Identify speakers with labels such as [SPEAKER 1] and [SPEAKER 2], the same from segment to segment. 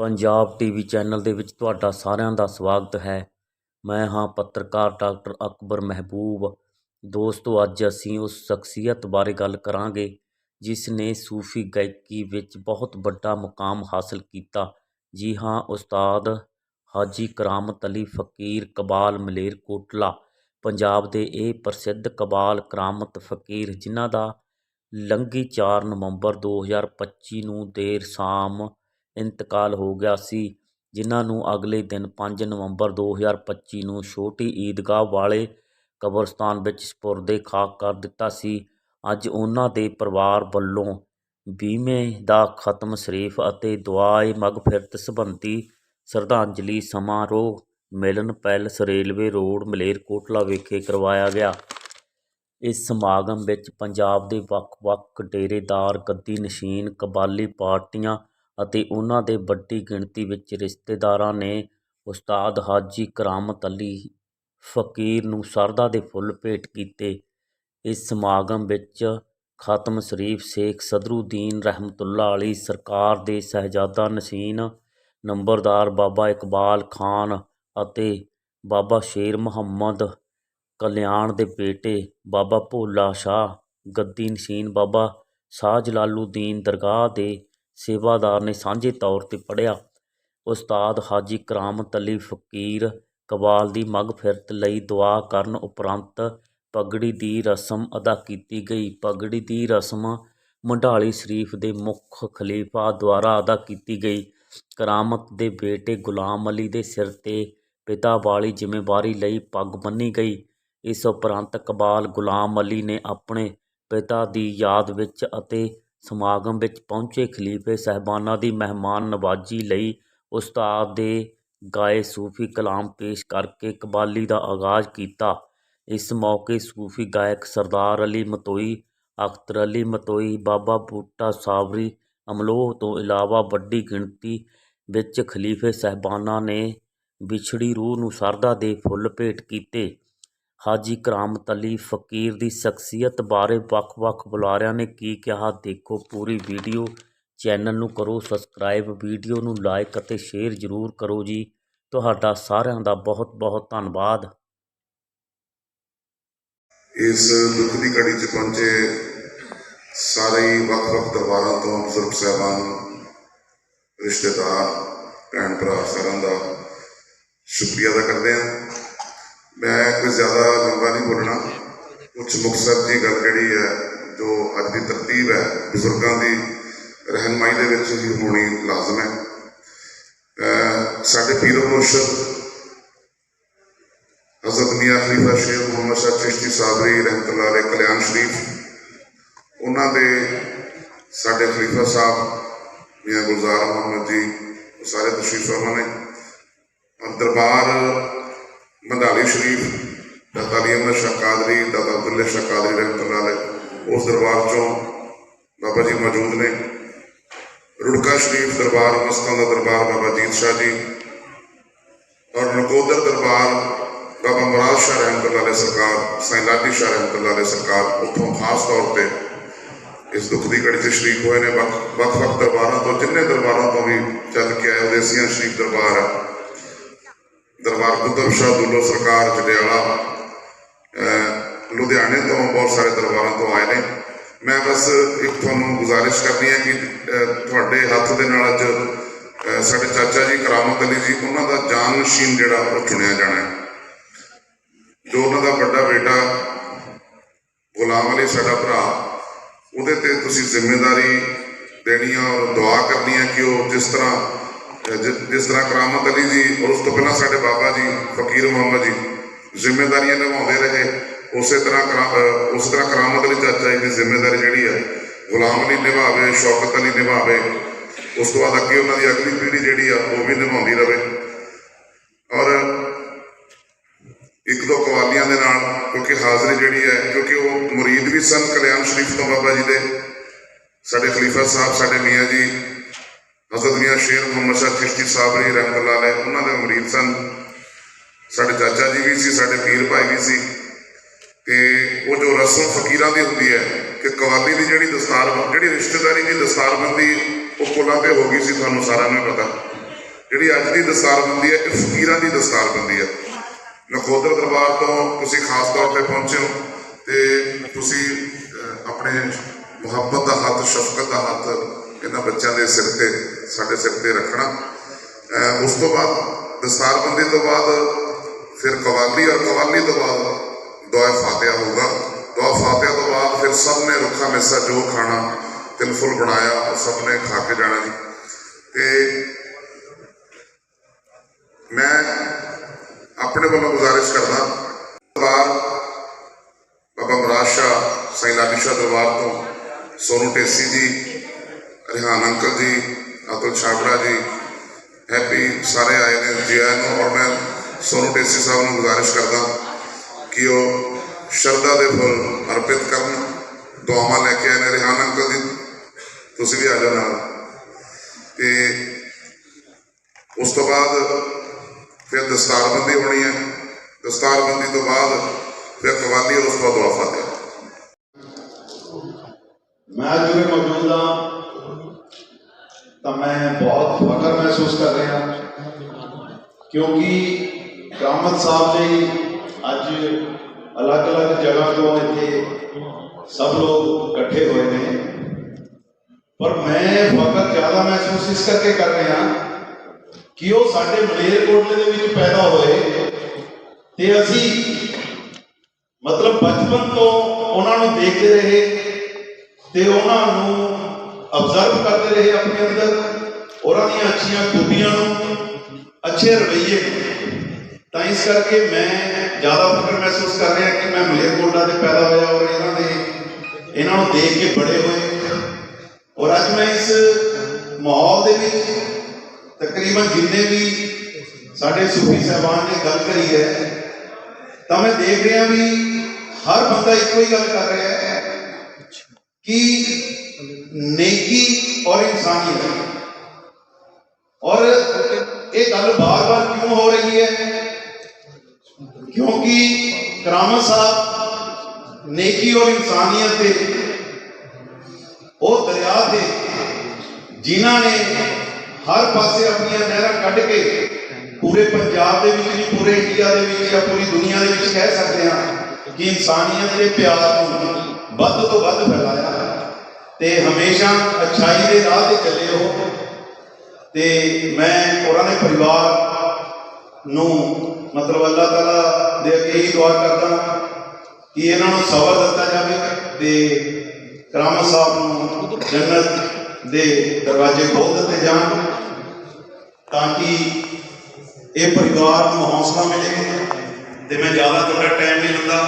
[SPEAKER 1] Punjab TV channel ਦੇ ਵਿੱਚ ਤੁਹਾਡਾ ਸਾਰਿਆਂ ਦਾ ਸਵਾਗਤ ਹੈ। ਮੈਂ ਹਾਂ ਪੱਤਰਕਾਰ ਡਾਕਟਰ ਅਕਬਰ ਮਹਿਬੂਬ। ਦੋਸਤੋ, ਅੱਜ ਅਸੀਂ ਉਸ ਸ਼ਖਸੀਅਤ ਬਾਰੇ ਗੱਲ ਕਰਾਂਗੇ, ਜਿਸ ਨੇ ਸੂਫੀ ਗਾਇਕੀ ਵਿੱਚ ਬਹੁਤ ਵੱਡਾ ਮੁਕਾਮ ਹਾਸਲ ਕੀਤਾ। ਜੀ ਹਾਂ, ਉਸਤਾਦ ਹਾਜੀ ਕਰਾਮਤ ਅਲੀ ਫਕੀਰ ਕਬਾਲ ਮਲੇਰਕੋਟਲਾ ਪੰਜਾਬ ਦੇ ਇਹ ਪ੍ਰਸਿੱਧ ਕਬਾਲ ਕਰਾਮਤ ਫਕੀਰ, ਜਿਨ੍ਹਾਂ ਦਾ ਲੰਘੀ 4 ਨਵੰਬਰ 2025 ਨੂੰ ਦੇਰ ਸ਼ਾਮ ਇੰਤਕਾਲ ਹੋ ਗਿਆ ਸੀ, ਜਿਨ੍ਹਾਂ ਨੂੰ ਅਗਲੇ ਦਿਨ 5 ਨਵੰਬਰ 2025 ਨੂੰ ਛੋਟੀ ਈਦਗਾਹ ਵਾਲੇ ਕਬਰਸਤਾਨ ਵਿੱਚ ਸਪੁਰਦੇ ਖਾਕ ਕਰ ਦਿੱਤਾ ਸੀ। ਅੱਜ ਉਹਨਾਂ ਦੇ ਪਰਿਵਾਰ ਵੱਲੋਂ ਬੀਮੇ ਦਾ ਖਤਮ ਸ਼ਰੀਫ ਅਤੇ ਦੁਆਏ ਮਗਫਿਰਤ ਸੰਬੰਧੀ ਸ਼ਰਧਾਂਜਲੀ ਸਮਾਰੋਹ Milan palace railway road, Malerkotla ਵਿਖੇ ਕਰਵਾਇਆ ਗਿਆ। ਇਸ ਸਮਾਗਮ ਵਿੱਚ ਪੰਜਾਬ ਦੇ ਵੱਖ-ਵੱਖ ਡੇਰੇਦਾਰ ਗੱਦੀ ਨਸ਼ੀਨ ਕਬਾਲੀ ਪਾਰਟੀਆਂ ਅਤੇ ਉਹਨਾਂ ਦੇ ਵੱਡੀ ਗਿਣਤੀ ਵਿੱਚ ਰਿਸ਼ਤੇਦਾਰਾਂ ਨੇ ਉਸਤਾਦ ਹਾਜੀ ਕਰਾਮਤ ਅਲੀ ਫਕੀਰ ਨੂੰ ਸ਼ਰਧਾ ਦੇ ਫੁੱਲ ਭੇਟ ਕੀਤੇ। ਇਸ ਸਮਾਗਮ ਵਿੱਚ ਖਾਤਮ ਸ਼ਰੀਫ ਸ਼ੇਖ ਸਦਰੂਦੀਨ ਰਹਿਮਤੁল্ਲਾਹ ਅਲੀ ਸਰਕਾਰ ਦੇ ਸਹਿਜ਼ਾਦਾ ਨਸ਼ੀਨ ਨੰਬਰਦਾਰ ਬਾਬਾ ਇਕਬਾਲ ਖਾਨ ਅਤੇ ਬਾਬਾ ਸ਼ੇਰ ਮੁਹੰਮਦ ਕਲਿਆਣ ਦੇ ਬੇਟੇ ਬਾਬਾ ਭੋਲਾ ਸ਼ਾਹ, ਗੱਦੀ ਨਸ਼ੀਨ ਬਾਬਾ ਸ਼ਾਹ ਜਲਾਲੂਦੀਨ ਦਰਗਾਹ ਦੇ ਸੇਵਾਦਾਰ ਨੇ ਸਾਂਝੇ ਤੌਰ ਤੇ ਪੜ੍ਹਿਆ। ਉਸਤਾਦ ਹਾਜੀ ਕਰਾਮਤ ਅਲੀ ਫਕੀਰ ਕਬਾਲ ਦੀ ਮਗਫਿਰਤ ਲਈ ਦੁਆ ਕਰਨ ਉਪਰੰਤ ਪਗੜੀ ਦੀ ਰਸਮ ਅਦਾ ਕੀਤੀ ਗਈ। ਪਗੜੀ ਦੀ ਰਸਮ ਮੰਡਾਲੀ ਸ਼ਰੀਫ ਦੇ ਮੁੱਖ ਖਲੀਫਾ ਦੁਆਰਾ ਅਦਾ ਕੀਤੀ ਗਈ। ਕਰਾਮਤ ਦੇ ਬੇਟੇ ਗੁਲਾਮ ਅਲੀ ਦੇ ਸਿਰ ਤੇ ਪਿਤਾ ਵਾਲੀ ਜ਼ਿੰਮੇਵਾਰੀ ਲਈ ਪੱਗ ਬੰਨ੍ਹੀ ਗਈ। ਇਸ ਉਪਰੰਤ ਕਬਾਲ ਗੁਲਾਮ ਅਲੀ ਨੇ ਆਪਣੇ ਪਿਤਾ ਦੀ ਯਾਦ ਵਿੱਚ ਅਤੇ ਸਮਾਗਮ ਵਿੱਚ ਪਹੁੰਚੇ ਖਲੀਫੇ ਸਾਹਿਬਾਨਾਂ ਦੀ ਮਹਿਮਾਨ ਨਵਾਜ਼ੀ ਲਈ ਉਸਤਾਦ ਦੇ ਗਾਏ ਸੂਫੀ ਕਲਾਮ ਪੇਸ਼ ਕਰਕੇ ਕਬਾਲੀ ਦਾ ਆਗਾਜ਼ ਕੀਤਾ। ਇਸ ਮੌਕੇ ਸੂਫੀ ਗਾਇਕ ਸਰਦਾਰ ਅਲੀ ਮਤੋਈ, ਅਖਤਰ ਅਲੀ ਮਤੋਈ, ਬਾਬਾ ਬੂਟਾ ਸਾਬਰੀ ਅਮਲੋਹ ਤੋਂ ਇਲਾਵਾ ਵੱਡੀ ਗਿਣਤੀ ਵਿੱਚ ਖਲੀਫੇ ਸਾਹਿਬਾਨਾਂ ਨੇ ਵਿਛੜੀ ਰੂਹ ਨੂੰ ਸ਼ਰਧਾ ਦੇ ਫੁੱਲ ਭੇਟ ਕੀਤੇ। ਹਾਜੀ ਕਰਾਮਤ ਅਲੀ ਫਕੀਰ ਦੀ ਸ਼ਖਸੀਅਤ ਬਾਰੇ ਵੱਖ-ਵੱਖ ਬੁਲਾਰਿਆਂ ਨੇ ਕੀ ਕਿਹਾ, ਦੇਖੋ ਪੂਰੀ ਵੀਡੀਓ। ਚੈਨਲ ਨੂੰ ਕਰੋ ਸਬਸਕ੍ਰਾਈਬ, ਵੀਡੀਓ ਨੂੰ ਲਾਈਕ ਅਤੇ ਸ਼ੇਅਰ ਜ਼ਰੂਰ ਕਰੋ ਜੀ। ਤੁਹਾਡਾ ਸਾਰਿਆਂ ਦਾ ਬਹੁਤ-ਬਹੁਤ ਧੰਨਵਾਦ।
[SPEAKER 2] ਇਸ ਦੁੱਖ ਦੀ ਘੜੀ 'ਚ ਪਹੁੰਚੇ ਸਾਰੇ ਵੱਖ-ਵੱਖ ਦਰਬਾਰਾਂ ਤੋਂ ਬਜ਼ੁਰਗ ਸਾਹਿਬਾਨ, ਰਿਸ਼ਤੇਦਾਰ ਭੈਣ ਭਰਾ ਸਾਰਿਆਂ ਦਾ ਸ਼ੁਕਰੀਆ ਅਦਾ ਕਰਦੇ ਹਾਂ। ਮੈਂ ਕੋਈ ਜ਼ਿਆਦਾ ਲੰਬਾ ਨਹੀਂ ਬੋਲਣਾ। ਕੁਝ ਮੁਕਸਰ ਦੀ ਗੱਲ ਜਿਹੜੀ ਹੈ, ਜੋ ਅੱਜ ਦੀ ਤਰਤੀਬ ਹੈ, ਬਜ਼ੁਰਗਾਂ ਦੀ ਰਹਿਨਮਾਈ ਦੇ ਵਿੱਚ ਹੀ ਹੋਣੀ ਲਾਜ਼ਮ ਹੈ। ਸਾਡੇ ਪੀਰੋ ਮੁਰਸ਼ਦ حضرت میاں خلیفہ شیر محمد شاہ چشتی صابری رحمت اللہ علیہ کلیان شریف ਉਹਨਾਂ ਦੇ ਸਾਡੇ ਖਲੀਫਾ ਸਾਹਿਬ, ਮੀਆਂ ਗੁਲਜ਼ਾਰ ਮੁਹੰਮਦ ਜੀ, ਉਹ ਸਾਰੇ ਤਸ਼ਰੀਫ ਫਰਮਾ ਨੇ। ਦਰਬਾਰ مدالی شریف داتا علی احمد شاہ قادری دادا عبداللہ شاہ قادری رحمۃ اللہ علیہ اس دربار چوں بابا جی موجود نے رڑکا شریف دربار مستان کا دربار بابا جیت شاہ جی اور نکودر دربار بابا مراد شاہ رحمۃ اللہ علیہ سرکار سائن لاٹی شاہ رحمۃ اللہ علیہ سرکار اتوں خاص طور پہ اس دکھ کی گڑی سے ہوئے نے وقت وقت درباروں تو جن درباروں تو بھی چل کے آئے دیسیاں شریف دربار ہے ਦਰਬਾਰ ਕੁਤਬ ਸ਼ਾਹ ਦੁੱਲੋ ਸਰਕਾਰ ਜਡਿਆਲਾ ਲੁਧਿਆਣੇ ਤੋਂ ਬਹੁਤ ਸਾਰੇ ਦਰਬਾਰਾਂ ਤੋਂ ਆਏ ਨੇ। ਮੈਂ ਬਸ ਇੱਕ ਤੁਹਾਨੂੰ ਗੁਜ਼ਾਰਿਸ਼ ਕਰਨੀ ਹੈ ਕਿ ਤੁਹਾਡੇ ਹੱਥ ਦੇ ਨਾਲ ਅੱਜ ਸਾਡੇ ਚਾਚਾ ਜੀ ਕਰਾਮਤ ਅਲੀ ਜੀ, ਉਹਨਾਂ ਦਾ ਜਾਨ ਨਸ਼ੀਨ ਜਿਹੜਾ ਉਹ ਚੁਣਿਆ ਜਾਣਾ ਹੈ। ਜੋ ਉਹਨਾਂ ਦਾ ਵੱਡਾ ਬੇਟਾ ਗੁਲਾਮ ਅਲੀ, ਸਾਡਾ ਭਰਾ, ਉਹਦੇ ਤੇ ਤੁਸੀਂ ਜ਼ਿੰਮੇਵਾਰੀ ਦੇਣੀ ਹੈ ਔਰ ਦੁਆ ਕਰਨੀ ਹੈ ਕਿ ਉਹ ਜਿਸ ਤਰ੍ਹਾਂ ਜਿਸ ਤਰ੍ਹਾਂ ਕਰਾਮਤ ਅਲੀ ਜੀ, ਔਰ ਉਸ ਤੋਂ ਪਹਿਲਾਂ ਸਾਡੇ ਬਾਬਾ ਜੀ, ਫਕੀਰ ਮੁਹੰਮਦ ਜੀ ਜ਼ਿੰਮੇਵਾਰੀਆਂ ਨਿਭਾਉਂਦੇ ਰਹੇ। ਉਸੇ ਤਰ੍ਹਾਂ ਕਰਾ- ਅਹ ਉਸੇ ਤਰ੍ਹਾਂ ਕਰਾਮਤ ਅਲੀ ਚਾਚਾ ਜੀ ਦੀ ਜ਼ਿੰਮੇਵਾਰੀ ਜਿਹੜੀ ਹੈ ਗੁਲਾਮ ਅਲੀ ਨਿਭਾਵੇ, ਸ਼ੌਕਤ ਅਲੀ ਨਿਭਾਵੇ। ਉਸ ਤੋਂ ਬਾਅਦ ਅੱਗੇ ਉਹਨਾਂ ਦੀ ਅਗਲੀ ਪੀੜ੍ਹੀ ਜਿਹੜੀ ਆ, ਉਹ ਵੀ ਨਿਭਾਉਂਦੀ ਰਹੇ ਔਰ ਇੱਕ ਦੋ ਕਵਾਲੀਆਂ ਦੇ ਨਾਲ, ਕਿਉਂਕਿ ਹਾਜ਼ਰੀ ਜਿਹੜੀ ਹੈ, ਕਿਉਂਕਿ ਉਹ ਮੁਰੀਦ ਵੀ ਸਨ, ਕਲਿਆਣ ਸ਼ਰੀਫ ਤੋਂ ਬਾਬਾ ਜੀ ਦੇ। ਸਾਡੇ ਖਲੀਫਾ ਸਾਹਿਬ, ਸਾਡੇ ਮੀਆਂ ਜੀ ਹਜ਼ਰਤ ਮੀਆਂ ਸ਼ੇਰ ਮੁਹੰਮਦ ਸ਼ਾਹ ਖਿਸ਼ਤੀ ਸਾਹਿਬ ਜੀ ਰਹਿਮਤੁਲਾਹ ਅਲੈਹ ਉਹਨਾਂ ਦੇ murid ਸਨ। ਸਾਡੇ ਚਾਚਾ ਜੀ ਵੀ ਸੀ, ਸਾਡੇ ਪੀਰ ਭਾਈ ਵੀ ਸੀ। ਤੇ ਉਹ ਜੋ ਰਸਮ ਫਕੀਰਾਂ ਦੀ ਹੁੰਦੀ ਹੈ ਕਿ ਕਵਾਲੀ ਦੀ ਜਿਹੜੀ ਦਸਤਾਰ ਜਿਹੜੀ ਰਿਸ਼ਤੇਦਾਰੀ ਦੀ ਦਸਤਾਰ ਦਸਤਾਰਬੰਦੀ ਉਹ ਕੋਲਾਂ ਤੇ ਹੋ ਗਈ ਸੀ, ਤੁਹਾਨੂੰ ਸਾਰਿਆਂ ਨੂੰ ਪਤਾ। ਜਿਹੜੀ ਅੱਜ ਦੀ ਦਸਤਾਰ ਦਸਤਾਰਬੰਦੀ ਹੈ, ਇਹ ਫਕੀਰਾਂ ਦੀ ਦਸਤਾਰ ਦਸਤਾਰਬੰਦੀ ਹੈ। ਨਖੋਦਰ ਦਰਬਾਰ ਤੋਂ ਤੁਸੀਂ ਖਾਸ ਤੌਰ ਤੇ ਪਹੁੰਚੇ ਹੋ ਤੇ ਤੁਸੀਂ ਆਪਣੇ ਮੁਹੱਬਤ ਦਾ ਹੱਥ, ਸ਼ਫਕਤ ਦਾ ਹੱਥ ਇਹਨਾਂ ਬੱਚਿਆਂ ਦੇ ਸਿਰ ਤੇ, ਸਾਡੇ ਸਿਰ ਤੇ ਰੱਖਣਾ। ਉਸ ਤੋਂ ਬਾਅਦ ਦਸਤਾਰਬੰਦੀ ਤੋਂ ਬਾਅਦ ਫਿਰ ਕਵਾਲੀ, ਔਰ ਕਵਾਲੀ ਤੋਂ ਬਾਅਦ ਦੁਆ ਫਾਤਿਹਾ ਹੋਊਗਾ। ਦੁਆ ਫਾਤਿਹਾ ਤੋਂ ਬਾਅਦ ਫਿਰ ਸਭ ਨੇ ਰੁੱਖਾ ਮਿੱਸਾ ਜੋ ਖਾਣਾ ਤਿਲਫੁੱਲ ਬਣਾਇਆ, ਉਹ ਸਭ ਨੇ ਖਾ ਕੇ ਜਾਣਾ ਜੀ। ਤੇ ਮੈਂ ਆਪਣੇ ਵੱਲੋਂ ਗੁਜ਼ਾਰਿਸ਼ ਕਰਦਾ, ਦਰਬਾਰ ਬਾਬਾ ਮਰਾਜ ਸ਼ਾਹ, ਸਾਈਂ ਲਾਡੀ ਸ਼ਾਹ ਦਰਬਾਰ ਤੋਂ ਸੋਨੂ ਟੇਸੀ ਜੀ ਰਿਹਾਨ ਅੰਕਲ ਜੀ ਅਤੁਲ ਛਾਬੜਾ ਜੀ ਹੈਪੀ ਸਾਰੇ ਆਏ ਨੇ। ਜੀ ਆਇਆਂ ਨੂੰ ਔਰ ਮੈਂ ਸੋਨੂ ਟੇਸੀ ਸਾਹਿਬ ਨੂੰ ਗੁਜ਼ਾਰਿਸ਼ ਕਰਦਾ ਕਿ ਉਹ ਸ਼ਰਧਾ ਦੇ ਫੁੱਲ ਅਰਪਿਤ ਕਰਨ, ਦੁਆਵਾਂ ਲੈ ਕੇ ਆਏ ਨੇ। ਰਿਹਾਨ ਅੰਕਲ ਜੀ, ਤੁਸੀਂ ਵੀ ਆ ਜਾਓ ਨਾਲ। ਤੇ ਉਸ ਤੋਂ ਬਾਅਦ ਫਿਰ ਦਸਤਾਰਬੰਦੀ ਹੋਣੀ ਹੈ। ਦਸਤਾਰਬੰਦੀ ਤੋਂ ਬਾਅਦ ਫਿਰ ਕਵਾਲੀ, ਉਸ ਤੋਂ ਬਾਅਦ ਦੁਆ ਫਾਤਿਹਾ।
[SPEAKER 3] ਮੈਂ ਅੱਜ ਉਰੇ ਮੌਜੂਦ ਹਾਂ। ਤਾਂ ਮੈਂ ਬਹੁਤ ਫਖਰ ਮਹਿਸੂਸ ਕਰ ਰਿਹਾ। ਕਿਉਂਕਿ ਕਰਾਮਤ ਸਾਹਿਬ ਲਈ ਅੱਜ ਅਲੱਗ-ਅਲੱਗ ਜਗ੍ਹਾ ਤੋਂ ਇੱਥੇ ਸਭ ਲੋਕ ਇਕੱਠੇ ਹੋਏ ਨੇ। ਪਰ ਮੈਂ ਫਖਰ ਜ਼ਿਆਦਾ ਮਹਿਸੂਸ ਇਸ ਕਰਕੇ ਕਰ ਰਿਹਾ ਕਿ ਉਹ ਸਾਡੇ ਮਲੇਰਕੋਟਲੇ ਦੇ ਵਿੱਚ ਪੈਦਾ ਹੋਏ ਤੇ ਅਸੀਂ ਮਤਲਬ ਬਚਪਨ ਤੋਂ ਉਹਨਾਂ ਨੂੰ ਦੇਖਦੇ ਰਹੇ ਤੇ ਉਹਨਾਂ ਨੂੰ ਅਬਜ਼ਰਵ ਕਰਦੇ ਰਹੇ ਆਪਣੇ ਅੰਦਰ, ਉਹਨਾਂ ਦੀਆਂ ਅੱਛੀਆਂ ਖੂਬੀਆਂ ਨੂੰ, ਅੱਛੇ ਰਵੱਈਏ ਨੂੰ। ਤਾਂ ਇਸ ਕਰਕੇ ਮੈਂ ਜ਼ਿਆਦਾ ਫਕਰ ਮਹਿਸੂਸ ਕਰ ਰਿਹਾ ਕਿ ਮੈਂ ਮਲੇਰਕੋਟਲਾ ਦੇ ਪੈਦਾ ਹੋਇਆ ਔਰ ਇਹਨਾਂ ਦੇ, ਇਹਨਾਂ ਨੂੰ ਦੇਖ ਕੇ ਬੜੇ ਹੋਏ। ਔਰ ਅੱਜ ਮੈਂ ਇਸ ਮਾਹੌਲ ਦੇ ਵਿੱਚ ਤਕਰੀਬਨ ਜਿੰਨੇ ਵੀ ਸਾਡੇ ਸੂਫੀ ਸਾਹਿਬਾਨ ਨੇ ਗੱਲ ਕਰੀ ਹੈ, ਤਾਂ ਮੈਂ ਦੇਖ ਰਿਹਾ ਵੀ ਹਰ ਬੰਦਾ ਇੱਕੋ ਹੀ ਗੱਲ ਕਰ ਰਿਹਾ ਹੈ कि ਨੇਕੀ ਔਰ ਇਨਸਾਨੀਅਤ। ਔਰ ਇਹ ਗੱਲ ਬਾਰ-ਬਾਰ ਕਿਉਂ ਹੋ ਰਹੀ ਹੈ? ਕਿਉਂਕਿ ਕਰਾਮਤ ਸਾਹਿਬ ਨੇਕੀ ਔਰ ਇਨਸਾਨੀਅਤ ਦੇ ਉਹ ਦਰਿਆ ਦੇ ਜਿਨ੍ਹਾਂ ਨੇ ਹਰ ਪਾਸੇ ਆਪਣੀਆਂ ਨਹਿਰਾਂ ਕੱਢ ਕੇ ਪੂਰੇ ਪੰਜਾਬ ਦੇ ਵਿੱਚ ਨਹੀਂ, ਪੂਰੇ ਇੰਡੀਆ ਦੇ ਵਿੱਚ ਜਾਂ ਪੂਰੀ ਦੁਨੀਆ ਦੇ ਵਿੱਚ ਕਹਿ ਸਕਦੇ ਹਾਂ ਕਿ ਇਨਸਾਨੀਅਤ ਦੇ ਪਿਆਰ ਨੂੰ ਵੱਧ ਤੋਂ ਵੱਧ ਫੈਲਾਇਆ। ਤੇ ਹਮੇਸ਼ਾ ਅਛਾਈ ਦੇ ਰਾਹ ਤੇ ਚੱਲੇ ਹੋ ਤੇ ਮੈਂ ਉਹਨਾਂ ਦੇ ਪਰਿਵਾਰ ਨੂੰ ਮਤਲਬ ਅੱਲਾਹ ਤਾਲਾ ਦੇ ਅੱਗੇ ਹੀ ਦੁਆ ਕਰਦਾ ਕਿ ਇਹਨਾਂ ਨੂੰ ਸਬਰ ਦਿੱਤਾ ਜਾਵੇ ਤੇ ਕਰਾਮਤ ਸਾਹਿਬ ਨੂੰ ਜੰਨਤ ਦੇ ਦਰਵਾਜ਼ੇ ਖੋਲ ਦਿੱਤੇ ਜਾਣ ਤਾਂ ਕਿ ਇਹ ਪਰਿਵਾਰ ਨੂੰ ਹੌਸਲਾ ਮਿਲੇ ਤੇ ਮੈਂ ਜ਼ਿਆਦਾ ਤੁਹਾਡਾ ਟਾਈਮ ਨਹੀਂ ਲੈਂਦਾ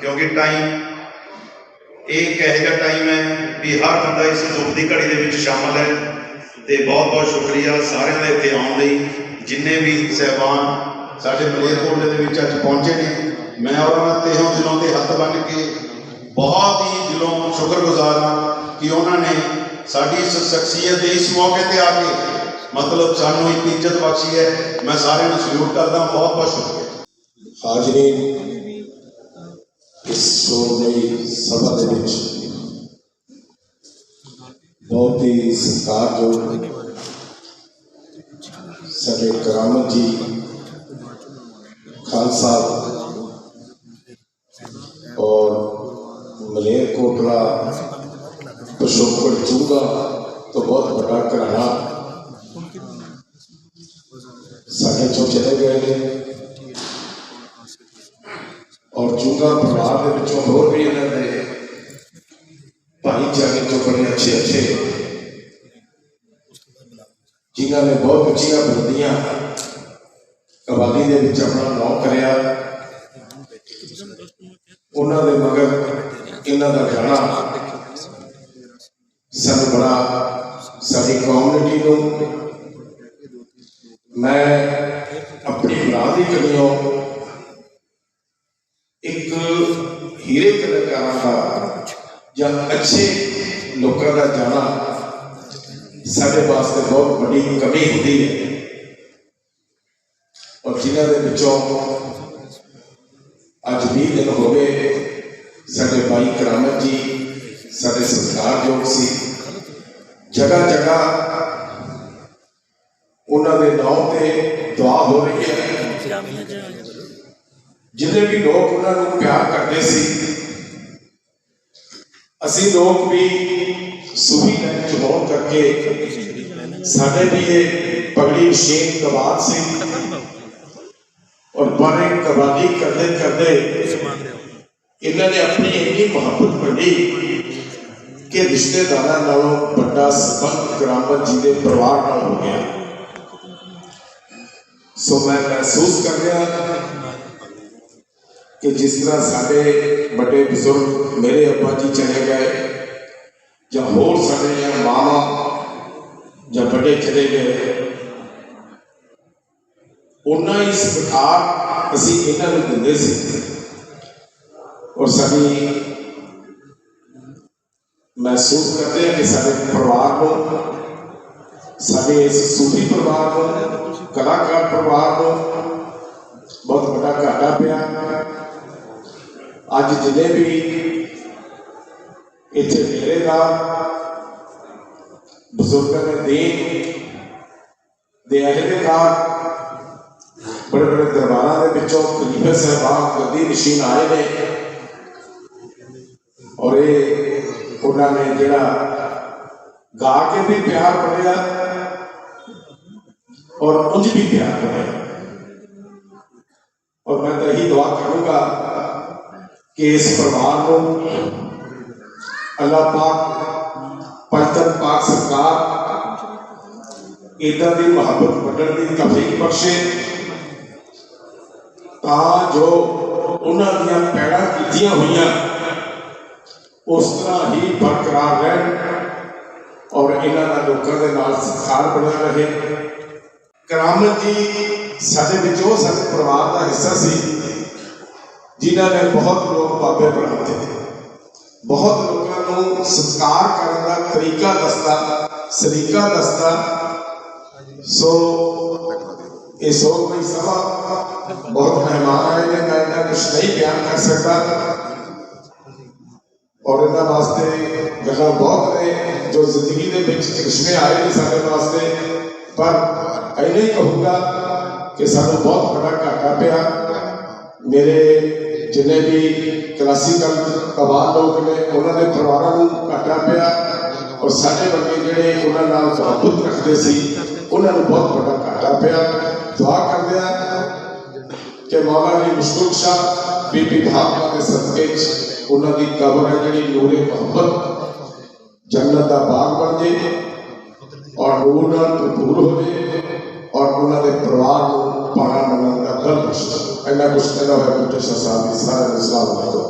[SPEAKER 3] ਕਿਉਂਕਿ ਟਾਈਮ ਇਹ ਇੱਕ ਇਹੋ ਜਿਹਾ ਟਾਈਮ ਹੈ? ਵੀ ਹਰ ਬੰਦਾ ਇਸ ਦੁੱਖ ਦੀ ਘੜੀ ਦੇ ਵਿੱਚ ਸ਼ਾਮਲ ਹੈ। ਤੇ ਬਹੁਤ ਬਹੁਤ ਸ਼ੁਕਰੀਆ ਸਾਰਿਆਂ ਦਾ ਇੱਥੇ ਆਉਣ ਲਈ। ਜਿੰਨੇ ਵੀ ਸਹਿਬਾਨ ਸਾਡੇ ਮਲੇਰਕੋਟਲੇ ਦੇ ਵਿੱਚ ਅੱਜ ਪਹੁੰਚੇ ਨੇ, ਮੈਂ ਉਹਨਾਂ ਦਾ ਤਹਿੋਂ ਦਿਲੋਂ ਤੇ ਹੱਥ ਬੰਨ੍ਹ ਕੇ ਬਹੁਤ ਹੀ ਦਿਲੋਂ ਸ਼ੁਕਰਗੁਜ਼ਾਰ ਹਾਂ ਕਿ ਉਹਨਾਂ ਨੇ ਸਾਡੀ ਇਸ ਸ਼ਖਸੀਅਤ ਦੇ ਇਸ ਮੌਕੇ ਤੇ ਆ ਕੇ ਮਤਲਬ ਸਾਨੂੰ ਇੱਕ ਇੱਜ਼ਤ ਬਖਸ਼ੀ ਹੈ। ਮੈਂ ਸਾਰਿਆਂ ਨੂੰ ਸਲੂਟ ਕਰਦਾ ਬਹੁਤ ਬਹੁਤ ਸ਼ੁਕਰੀਆ।
[SPEAKER 4] ਹਾਜ਼ਰੀਨ, ਇਸ ਸੋਹਣੀ ਸਭਾ ਦੇ ਵਿੱਚ ਬਹੁਤ ਹੀ ਸਤਿਕਾਰਯੋਗ ਸਾਡੇ ਕਰਾਮਤ ਜੀ ਖਾਲਸਾ ਸਾਹਿਬ ਔਰ ਮਲੇਰ ਕੋਟਲਾ ਪਸ਼ੋਪੜ ਚੂਗਾ ਤੋਂ ਬਹੁਤ ਵੱਡਾ ਘਰਾਣਾ ਸਾਡੇ ਚੋਂ ਚਲੇ ਗਏ ਨੇ ਔਰ ਚੁੰਗਾ ਪਰਿਵਾਰ ਦੇ ਵਿੱਚੋਂ ਹੋਰ ਵੀ ਇਹਨਾਂ ਦੇ ਭਾਈਚਾਰੇ ਤੋਂ ਅੱਛੇ ਜਿਨ੍ਹਾਂ ਨੇ ਬਹੁਤ ਉੱਚੀਆਂ ਬੁਲੰਦੀਆਂ ਕਵਾਲੀ ਦੇ ਵਿੱਚ ਆਪਣਾ ਨਾਮ ਕਰਿਆ, ਉਹਨਾਂ ਦੇ ਮਗਰ ਇਹਨਾਂ ਦਾ ਗਾਣਾ ਸਾਨੂੰ ਬੜਾ, ਸਾਡੀ ਕਮਿਊਨਿਟੀ ਨੂੰ ਮੈਂ ਆਪਣੀ ਭਰਾ ਦੀ ਕਮੀਓ ਇੱਕ ਹੀਰੇ ਕਲਾਕਾਰਾਂ ਦਾ ਜਾਂ ਅੱਛੇ ਲੋਕਾਂ ਦਾ ਜਾਣਾ ਸਾਡੇ ਵਾਸਤੇ ਬਹੁਤ ਵੱਡੀ ਕਮੀ ਹੁੰਦੀ ਹੈ। ਔਰ ਜਿਨ੍ਹਾਂ ਦੇ ਵਿੱਚੋਂ ਅੱਜ 20 ਦਿਨ ਹੋ ਗਏ, ਸਾਡੇ ਭਾਈ ਕਰਾਮਤ ਜੀ, ਸਾਡੇ ਸਤਿਕਾਰਯੋਗ ਸੀ। ਜਗ੍ਹਾ ਜਗ੍ਹਾ ਉਹਨਾਂ ਦੇ ਨਾਮ ਤੇ ਦੁਆ ਹੋ ਰਹੀ ਹੈ। ਜਿੰਨੇ ਵੀ ਲੋਕ ਉਹਨਾਂ ਨੂੰ ਪਿਆਰ ਕਰਦੇ ਸੀ ਅਸੀਂ ਲੋਕ ਵੀ ਸੁਹੀ ਲੈਣ ਚ ਹੋਣ ਕਰਕੇ ਸਾਡੇ ਵੀ ਇਹ ਪਗੜੀ ਸ਼ੇਖ ਕਬਾਦ ਸੀ। ਔਰ ਬਾਰੇ ਕਬਾਦੀ ਕਰਦੇ ਕਰਦੇ ਇਹਨਾਂ ਨੇ ਆਪਣੀ ਇੰਨੀ ਮੁਹੱਬਤ ਬਣੀ ਕਿ ਰਿਸ਼ਤੇਦਾਰਾਂ ਨਾਲੋਂ ਵੱਡਾ ਸੰਬੰਧ ਕਰਾਮਤ ਜੀ ਦੇ ਪਰਿਵਾਰ ਨਾਲ ਹੋ ਗਿਆ। ਸੋ ਮੈਂ ਮਹਿਸੂਸ ਕਰ ਰਿਹਾ ਕਿ ਜਿਸ ਤਰ੍ਹਾਂ ਸਾਡੇ ਵੱਡੇ ਬਜ਼ੁਰਗ ਮੇਰੇ ਅੱਬਾ ਜੀ ਚਲੇ ਗਏ ਜਾਂ ਹੋਰ ਸਾਡੇ ਜਾਂ ਮਾਮਾ ਜਾਂ ਵੱਡੇ ਚਲੇ ਗਏ ਉਹਨਾਂ ਹੀ ਸਤਿਕਾਰ ਅਸੀਂ ਇਹਨਾਂ ਨੂੰ ਦਿੰਦੇ ਸੀ ਔਰ ਸਾਡੀ ਮਹਿਸੂਸ ਕਰਦੇ ਹਾਂ ਕਿ ਸਾਡੇ ਪਰਿਵਾਰ ਨੂੰ ਸਾਡੇ ਇਸ ਸੂਫੀ ਪਰਿਵਾਰ ਨੂੰ ਕਲਾਕਾਰ ਪਰਿਵਾਰ ਨੂੰ ਬਹੁਤ ਵੱਡਾ ਘਾਟਾ ਪਿਆ ਅੱਜ ਜਿੰਨੇ ਵੀ ਇੱਥੇ ਮੇਰੇ ਦਾ ਬਜ਼ੁਰਗਾਂ ਨੇ ਦੇਣ ਦੇ ਅਹਿਦੇਦਾਰ ਬੜੇ ਬੜੇ ਦਰਬਾਰਾਂ ਦੇ ਵਿੱਚੋਂ ਖਲੀਫੇ ਸਾਹਿਬਾਨ ਗੱਦੀ ਨਸ਼ੀਨ ਆਏ ਨੇ ਔਰ ਇਹ ਉਹਨਾਂ ਨੇ ਜਿਹੜਾ ਗਾ ਕੇ ਵੀ ਪਿਆਰ ਬਣਿਆ ਔਰ ਉਂਝ ਵੀ ਪਿਆਰ ਬਣਿਆ ਔਰ ਮੈਂ ਤਾਂ ਇਹੀ ਦੁਆ ਕਰੂੰਗਾ ਕਿ ਇਸ ਪਰਿਵਾਰ ਨੂੰ ਅੱਲਾਹ ਪਾਕ ਪੰਜਤਨ ਪਾਕ ਸਰਕਾਰ ਇਦਾਂ ਦੀ ਮੁਹੱਬਤ ਵੱਡਣ ਦੀ ਤੌਫੀਕ ਬਖਸ਼ੇ ਤਾਂ ਜੋ ਉਹਨਾਂ ਦੀਆਂ ਪੈੜਾਂ ਕੀਤੀਆਂ ਹੋਈਆਂ, ਉਸ ਤਰ੍ਹਾਂ ਹੀ ਬਰਕਰਾਰ ਰਹਿਣ ਔਰ ਇਹਨਾਂ ਦਾ ਲੋਕਾਂ ਦੇ ਨਾਲ ਸਤਿਕਾਰ ਬਣਿਆ ਰਹੇ। ਕਰਾਮਤ ਜੀ ਸਾਡੇ ਵਿੱਚ ਉਹ ਸਾਡੇ ਪਰਿਵਾਰ ਦਾ ਹਿੱਸਾ ਸੀ ਜਿਨ੍ਹਾਂ ਨੇ ਬਹੁਤ ਲੋਕ ਬਾਬੇ ਬਣਾਉਂਦੇ ਬਹੁਤ ਲੋਕਾਂ ਨੂੰ ਸਤਿਕਾਰ ਕਰਨ ਦਾ ਤਰੀਕਾ ਦੱਸਦਾ ਸਲੀਕਾ ਦੱਸਦਾ ਸੋ ਇਹ ਸੋਗਮਈ ਸਭਾ ਬਹੁਤ ਮਹਿਮਾਨ ਆਏ ਨੇ ਮੈਂ ਇਹਨਾਂ ਕੁਝ ਨਹੀਂ ਬਿਆਨ ਕਰ ਸਕਦਾ ਔਰ ਇਹਨਾਂ ਵਾਸਤੇ ਗੱਲਾਂ ਬਹੁਤ ਨੇ ਜੋ ਜ਼ਿੰਦਗੀ ਦੇ ਵਿੱਚ ਕ੍ਰਿਸ਼ਮੇ ਆਏ ਨੇ ਸਾਡੇ ਵਾਸਤੇ ਪਰ ਐਨੇ ਹੀ ਕਹੂੰਗਾ ਕਿ ਸਾਨੂੰ ਬਹੁਤ ਵੱਡਾ ਘਾਟਾ ਪਿਆ ਮੇਰੇ ਜਿੰਨੇ ਵੀ ਕਲਾਸੀਕਲ ਕਬਾਲ ਲੋਕ ਨੇ, ਉਹਨਾਂ ਦੇ ਪਰਿਵਾਰਾਂ ਨੂੰ ਘਾਟਾ ਪਿਆ ਔਰ ਸਾਡੇ ਵਰਗੇ ਜਿਹੜੇ ਉਹਨਾਂ ਨਾਲ ਮੁਹੱਬਤ ਰੱਖਦੇ ਸੀ, ਉਹਨਾਂ ਨੂੰ ਬਹੁਤ ਵੱਡਾ ਘਾਟਾ ਪਿਆ। ਦੁਆ ਕਰਦੇ ਆ ਕਿ ਮੌਲਾ ਜੀ ਮੁਸ਼ਕਲ ਸ਼ਾਹ, ਬੀਬੀ ਭਾਵਨਾ ਦੇ ਸਦਕੇ 'ਚ ਉਹਨਾਂ ਦੀ ਕਬਰ ਹੈ ਜਿਹੜੀ ਨੂਰੇ ਮੁਹੱਬਤ ਜੰਨਤ ਦਾ ਬਾਗ ਬਣ ਜੇ ਔਰ ਨੂਰ ਨਾਲ ਭਰਪੂਰ ਹੋ ਜੇ ਔਰ ਉਹਨਾਂ ਦੇ ਪਰਿਵਾਰ ਨੂੰ jednego z trenerów Kutysza Sami, stare wyzwanie.